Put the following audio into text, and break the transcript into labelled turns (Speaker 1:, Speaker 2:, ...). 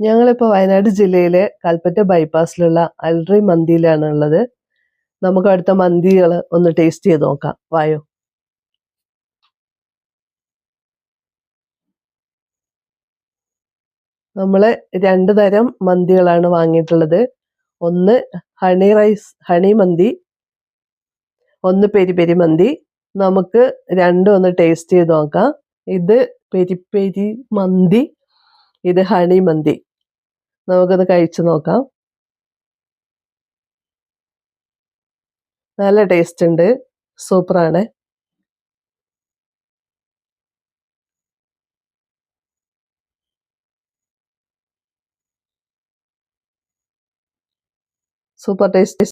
Speaker 1: ഞങ്ങളിപ്പോൾ വയനാട് ജില്ലയിലെ കൽപ്പറ്റ ബൈപ്പാസിലുള്ള അൽറി മന്തിയിലാണ് ഉള്ളത്. നമുക്ക് അടുത്ത മന്തികൾ ഒന്ന് ടേസ്റ്റ് ചെയ്ത് നോക്കാം. വായോ. നമ്മൾ രണ്ട് തരം മന്തികളാണ് വാങ്ങിയിട്ടുള്ളത്. ഒന്ന് ഹണി റൈസ് ഹണി മന്തി ഒന്ന് പെരി പെരി മന്തി. നമുക്ക് രണ്ടും ഒന്ന് ടേസ്റ്റ് ചെയ്ത് നോക്കാം. ഇത് പെരി പെരി മന്തി ഇത് ഹണി മന്തി. നമുക്കത് കഴിച്ചു നോക്കാം. നല്ല ടേസ്റ്റ് ഉണ്ട്. സൂപ്പറാണ്. Super taste